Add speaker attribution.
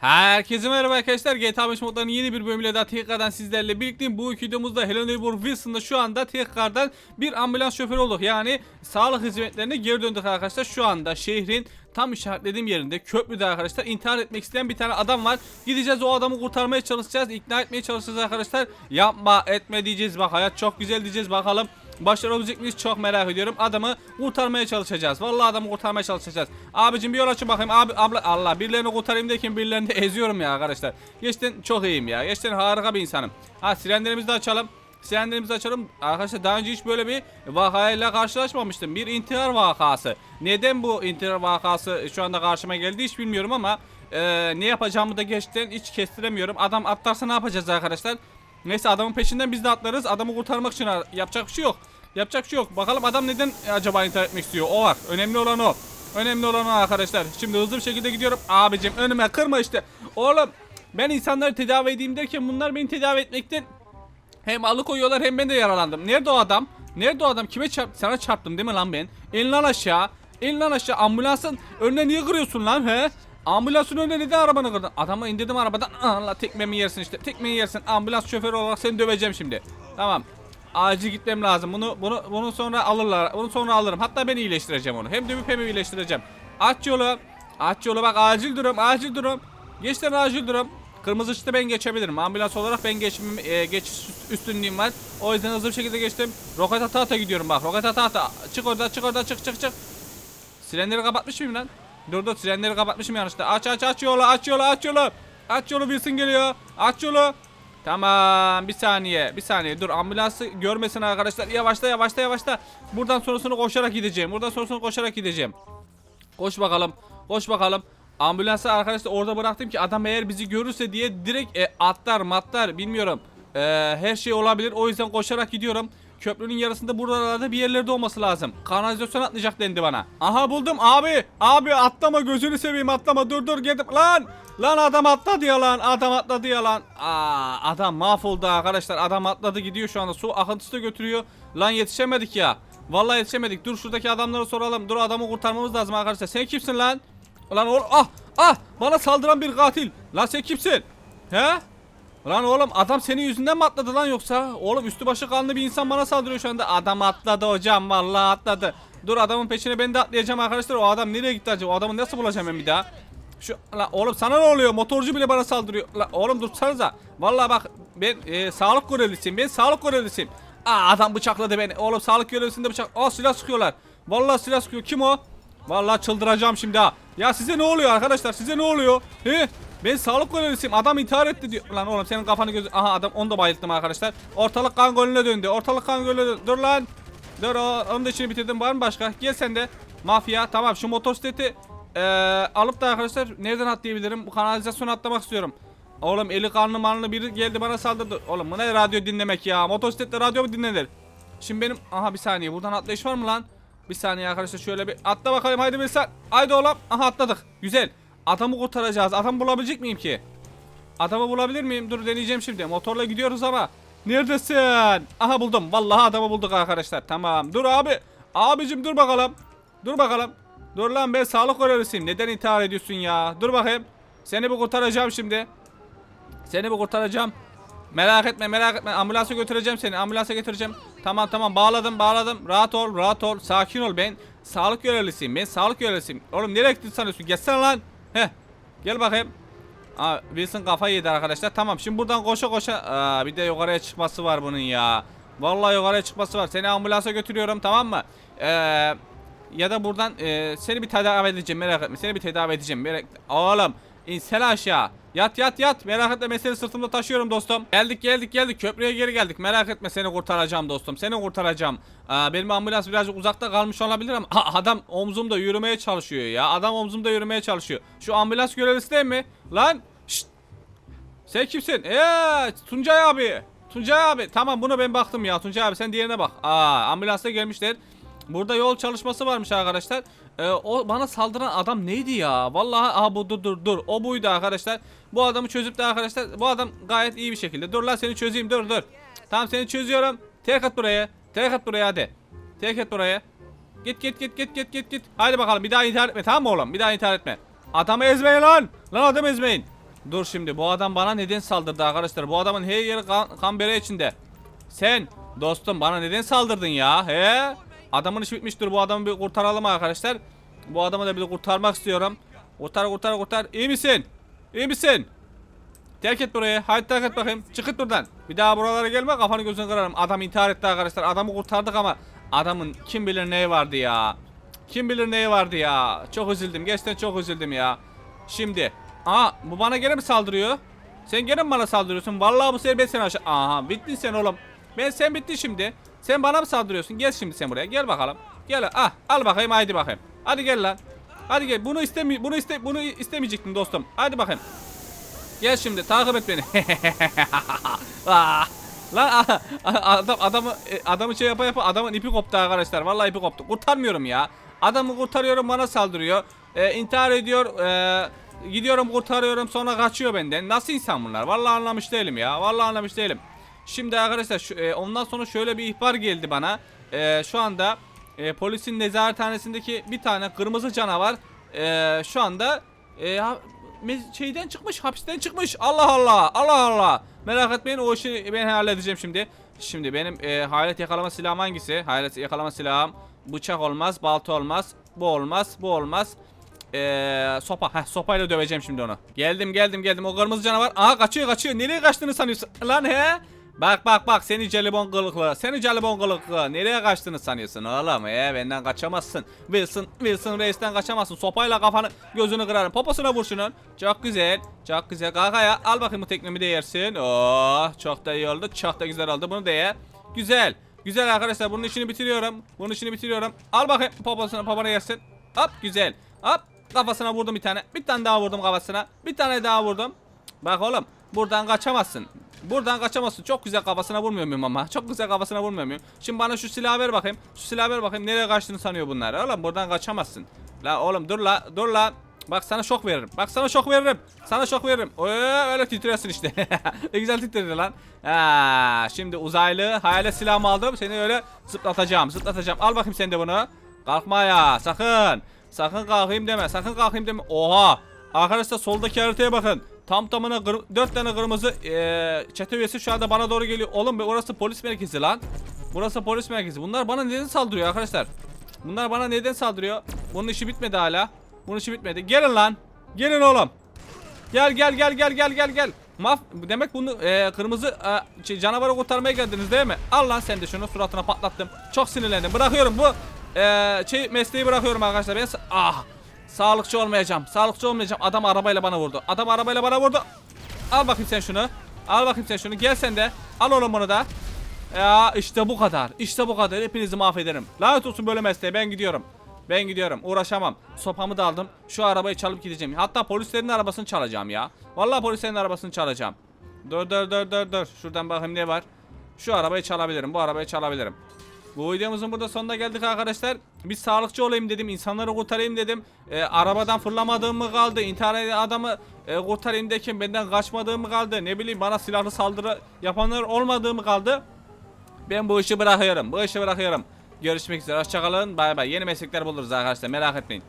Speaker 1: Herkese merhaba arkadaşlar. GTA 5 modlarının yeni bir bölümüyle daha tekrardan sizlerle birlikteyim. Bu videomuzda Hello Neighbor Wilson'da şu anda tekrardan bir ambulans şoförü olduk. Yani sağlık hizmetlerine geri döndük arkadaşlar. Şu anda şehrin tam işaretlediğim yerinde köprüde arkadaşlar intihar etmek isteyen bir tane adam var. Gideceğiz o adamı kurtarmaya çalışacağız. ikna etmeye çalışacağız arkadaşlar. Yapma etme diyeceğiz. Bak hayat çok güzel diyeceğiz bakalım. Başarabilecek miyiz çok merak ediyorum. Adamı kurtarmaya çalışacağız. Vallahi adamı kurtarmaya çalışacağız. Abicim bir yol açın bakayım. Abi abla Allah birilerini kurtarayım derken birilerini de eziyorum ya arkadaşlar. Geçten çok iyiyim ya. Geçten harika bir insanım. Ha sirenlerimizi de açalım. Sirenlerimizi açalım. Arkadaşlar daha önce hiç böyle bir vakayla karşılaşmamıştım. Bir intihar vakası. Neden bu intihar vakası şu anda karşıma geldi hiç bilmiyorum ama e, ne yapacağımı da geçten hiç kestiremiyorum. Adam atlarsa ne yapacağız arkadaşlar? Neyse adamın peşinden biz de atlarız. Adamı kurtarmak için yapacak bir şey yok. Yapacak bir şey yok. Bakalım adam neden acaba intihar etmek istiyor? O var. Önemli olan o. Önemli olan o arkadaşlar. Şimdi hızlı bir şekilde gidiyorum. Abicim önüme kırma işte. Oğlum ben insanları tedavi edeyim derken bunlar beni tedavi etmekten hem alıkoyuyorlar hem ben de yaralandım. Nerede o adam? Nerede o adam? Kime çarptı? Sana çarptım değil mi lan ben? İn lan aşağı. İn lan aşağı. Ambulansın önüne niye kırıyorsun lan he? Ambulansın önüne neden arabanı kırdın? Adamı indirdim arabadan. Allah tekmemi yersin işte. Tekmeyi yersin. Ambulans şoförü olarak seni döveceğim şimdi. Tamam. Acil gitmem lazım. Bunu bunu bunu sonra alırlar. Bunu sonra alırım. Hatta ben iyileştireceğim onu. Hem dövüp hem iyileştireceğim. Aç yolu. Aç yolu bak acil durum. Acil durum. Geçten acil durum. Kırmızı ışıkta ben geçebilirim. Ambulans olarak ben geçmem, e, geçiş üst- üstünlüğüm var. O yüzden hızlı bir şekilde geçtim. Roket ata ata gidiyorum bak. Roket ata ata. Çık orada çık orada çık çık çık. Sirenleri kapatmış mıyım lan? Dur dur sirenleri kapatmışım yanlışlıkla. Aç aç aç yolu aç yolu aç yolu. Aç yolu Wilson geliyor. Aç yolu. Tamam bir saniye bir saniye dur ambulansı görmesin arkadaşlar yavaşla yavaşla yavaşla buradan sonrasını koşarak gideceğim buradan sonrasını koşarak gideceğim Koş bakalım. Koş bakalım. Ambulansı arkadaşlar orada bıraktım ki adam eğer bizi görürse diye direkt e, atlar matlar bilmiyorum. E, her şey olabilir. O yüzden koşarak gidiyorum. Köprünün yarısında buralarda bir yerlerde olması lazım. Kanalizasyon atlayacak dendi bana. Aha buldum abi. Abi atlama gözünü seveyim atlama. Dur dur geldim. Lan. Lan adam atladı ya lan. Adam atladı ya lan. Aa, adam mahvoldu arkadaşlar. Adam atladı gidiyor şu anda. Su akıntısı da götürüyor. Lan yetişemedik ya. Vallahi yetişemedik. Dur şuradaki adamlara soralım. Dur adamı kurtarmamız lazım arkadaşlar. Sen kimsin lan? Lan oğlum ah ah bana saldıran bir katil. Lan sen kimsin? He? Lan oğlum adam senin yüzünden mi atladı lan yoksa? Oğlum üstü başı kanlı bir insan bana saldırıyor şu anda. Adam atladı hocam vallahi atladı. Dur adamın peşine ben de atlayacağım arkadaşlar. O adam nereye gitti acaba? O adamı nasıl bulacağım ben bir daha? Şu lan oğlum sana ne oluyor? Motorcu bile bana saldırıyor. Lan oğlum dursanıza. Vallahi bak ben e, sağlık görevlisiyim. Ben sağlık görevlisiyim. Aa adam bıçakladı beni. Oğlum sağlık görevlisinde bıçak. Aa silah sıkıyorlar. Vallahi silah sıkıyor. Kim o? Vallahi çıldıracağım şimdi ha. Ya size ne oluyor arkadaşlar? Size ne oluyor? He? Ben sağlık görevlisiyim. Adam intihar etti diyor. Lan oğlum senin kafanı gözü... Aha adam onu da bayılttım arkadaşlar. Ortalık kan gölüne döndü. Ortalık kan gölüne döndü. Dur lan. Dur o, onun da işini bitirdim. Var mı başka? Gel sen de. Mafya. Tamam şu motosikleti eee, alıp da arkadaşlar nereden atlayabilirim? Bu kanalizasyona atlamak istiyorum. Oğlum eli kanlı manlı biri geldi bana saldırdı. Oğlum bu ne radyo dinlemek ya? Motosiklette radyo mu dinlenir? Şimdi benim... Aha bir saniye. Buradan atlayış var mı lan? Bir saniye arkadaşlar şöyle bir atla bakalım haydi bir sen. Haydi oğlum. Aha atladık. Güzel. Adamı kurtaracağız. Adamı bulabilecek miyim ki? Adamı bulabilir miyim? Dur deneyeceğim şimdi. Motorla gidiyoruz ama. Neredesin? Aha buldum. Vallahi adamı bulduk arkadaşlar. Tamam. Dur abi. Abicim dur bakalım. Dur bakalım. Dur lan ben sağlık görevlisiyim. Neden intihar ediyorsun ya? Dur bakayım. Seni bir kurtaracağım şimdi. Seni bir kurtaracağım. Merak etme merak etme. Ambulansa götüreceğim seni. Ambulansa götüreceğim. Tamam tamam bağladım bağladım. Rahat ol rahat ol. Sakin ol ben. Sağlık görevlisiyim. Ben sağlık görevlisiyim. Oğlum nereye gittin sanıyorsun? Gelsene lan. Heh. Gel bakayım. Aa, Wilson kafayı yedi arkadaşlar. Tamam şimdi buradan koşa koşa. Aa, bir de yukarıya çıkması var bunun ya. Vallahi yukarıya çıkması var. Seni ambulansa götürüyorum tamam mı? Ee, ya da buradan e, seni bir tedavi edeceğim merak etme. Seni bir tedavi edeceğim. Merak... Oğlum insene aşağı. Yat yat yat. Merak etme ben seni sırtımda taşıyorum dostum. Geldik geldik geldik. Köprüye geri geldik. Merak etme seni kurtaracağım dostum. Seni kurtaracağım. Aa, benim ambulans birazcık uzakta kalmış olabilir ama Ha, adam omzumda yürümeye çalışıyor ya. Adam omzumda yürümeye çalışıyor. Şu ambulans görevlisi değil mi? Lan. Şşt. Sen kimsin? Eee Tuncay abi. Tuncay abi. Tamam buna ben baktım ya. Tuncay abi sen diğerine bak. Aa ambulansa gelmişler. Burada yol çalışması varmış arkadaşlar. Ee, o bana saldıran adam neydi ya? Vallahi aha bu dur dur dur. O buydu arkadaşlar. Bu adamı çözüp de arkadaşlar bu adam gayet iyi bir şekilde. Dur lan seni çözeyim dur dur. Tamam seni çözüyorum. Tek at buraya. Tek at buraya hadi. Tek at buraya. Git git git git git git git. Hadi bakalım bir daha intihar etme tamam mı oğlum? Bir daha intihar etme. Adamı ezmeyin lan. Lan adamı ezmeyin. Dur şimdi bu adam bana neden saldırdı arkadaşlar? Bu adamın her yeri kan, kan bere içinde. Sen dostum bana neden saldırdın ya? He? Adamın işi bitmiştir. Bu adamı bir kurtaralım arkadaşlar. Bu adamı da bir kurtarmak istiyorum. Kurtar kurtar kurtar. İyi misin? İyi misin? Terk et burayı. Haydi terk et bakayım. Çıkıt buradan. Bir daha buralara gelme kafanı gözünü kırarım. Adam intihar etti arkadaşlar. Adamı kurtardık ama adamın kim bilir neyi vardı ya. Kim bilir neyi vardı ya. Çok üzüldüm. Gerçekten çok üzüldüm ya. Şimdi. Aa bu bana gene mi saldırıyor? Sen gene mi bana saldırıyorsun? Vallahi bu sefer ben seni aşağı... Aha bittin sen oğlum. Ben sen bittin şimdi. Sen bana mı saldırıyorsun? Gel şimdi sen buraya. Gel bakalım. Gel. Ah al bakayım haydi bakayım. Hadi gel lan. Hadi gel. Bunu istemi bunu iste bunu istemeyecektin dostum. Hadi bakayım. Gel şimdi takip et beni. Ah, Lan ah, ah, adam adamı e, adamı şey yapa yapa adamın ipi koptu arkadaşlar. Vallahi ipi koptu. Kurtarmıyorum ya. Adamı kurtarıyorum bana saldırıyor. E, intihar ediyor. E, gidiyorum kurtarıyorum sonra kaçıyor benden. Nasıl insan bunlar? Vallahi anlamış değilim ya. Vallahi anlamış değilim. Şimdi arkadaşlar şu, e, ondan sonra şöyle bir ihbar geldi bana. E, şu anda e, polisin nezarethanesindeki bir tane kırmızı canavar e, şu anda e, ha- şeyden çıkmış, hapisten çıkmış. Allah Allah, Allah Allah. Merak etmeyin o işi ben halledeceğim şimdi. Şimdi benim e, hayalet yakalama silahım hangisi? Hayalet yakalama silahım bıçak olmaz, balta olmaz, bu olmaz, bu olmaz. Eee sopa. Heh sopayla döveceğim şimdi onu. Geldim geldim geldim. O kırmızı canavar. Aha kaçıyor kaçıyor. Nereye kaçtığını sanıyorsun? Lan he? Bak bak bak seni jelibon kılıklı. Seni jelibon kılıklı. Nereye kaçtığını sanıyorsun oğlum? He benden kaçamazsın. Wilson Wilson Reis'ten kaçamazsın. Sopayla kafanı gözünü kırarım. Poposuna vur şunun. Çok güzel. Çok güzel. Kalk ayağa. Al bakayım bu teknemi de yersin. Oh çok da iyi oldu. Çok da güzel oldu. Bunu da ye. Güzel. Güzel arkadaşlar bunun işini bitiriyorum. Bunun işini bitiriyorum. Al bakayım poposuna popona yersin. Hop güzel. Hop kafasına vurdum bir tane. Bir tane daha vurdum kafasına. Bir tane daha vurdum. Bak oğlum buradan kaçamazsın. Buradan kaçamazsın. Çok güzel kafasına vurmuyor muyum ama? Çok güzel kafasına vurmuyor muyum? Şimdi bana şu silahı ver bakayım. Şu silahı ver bakayım. Nereye kaçtığını sanıyor bunlar. Oğlum buradan kaçamazsın. La oğlum dur la dur la. Bak sana şok veririm. Bak sana şok veririm. Sana şok veririm. Ee, öyle titriyorsun işte. ne güzel titredi lan. Ha, şimdi uzaylı hayalet silahımı aldım. Seni öyle zıplatacağım. Zıplatacağım. Al bakayım sen de bunu. Kalkma ya. Sakın. Sakın kalkayım deme. Sakın kalkayım deme. Oha. Arkadaşlar soldaki haritaya bakın. Tam tamına kır- dört tane kırmızı eee çete üyesi şu anda bana doğru geliyor. Oğlum be orası polis merkezi lan. Burası polis merkezi. Bunlar bana neden saldırıyor arkadaşlar? Bunlar bana neden saldırıyor? Bunun işi bitmedi hala. Bunun işi bitmedi. Gelin lan. Gelin oğlum. Gel gel gel gel gel gel gel. Maf demek bunu e, kırmızı e, şey, canavarı kurtarmaya geldiniz değil mi? Al lan sen de şunu suratına patlattım. Çok sinirlendim. Bırakıyorum bu e, şey mesleği bırakıyorum arkadaşlar. Ben ah sağlıkçı olmayacağım. Sağlıkçı olmayacağım. Adam arabayla bana vurdu. Adam arabayla bana vurdu. Al bakayım sen şunu. Al bakayım sen şunu. Gel sen de. Al oğlum bunu da. Ya işte bu kadar. İşte bu kadar. Hepinizi mahvederim. Lanet olsun böyle mesleğe. Ben gidiyorum. Ben gidiyorum. Uğraşamam. Sopamı da aldım. Şu arabayı çalıp gideceğim. Hatta polislerin arabasını çalacağım ya. Vallahi polislerin arabasını çalacağım. Dur dur dur dur dur. Şuradan bakayım ne var. Şu arabayı çalabilirim. Bu arabayı çalabilirim. Bu videomuzun burada sonuna geldik arkadaşlar. Bir sağlıkçı olayım dedim. insanları kurtarayım dedim. Ee, arabadan fırlamadığım mı kaldı? İntihar eden adamı e, kurtarayım derken benden kaçmadığım mı kaldı? Ne bileyim bana silahlı saldırı yapanlar olmadığı mı kaldı? Ben bu işi bırakıyorum. Bu işi bırakıyorum. Görüşmek üzere. Hoşçakalın. Bay bay. Yeni meslekler buluruz arkadaşlar. Merak etmeyin.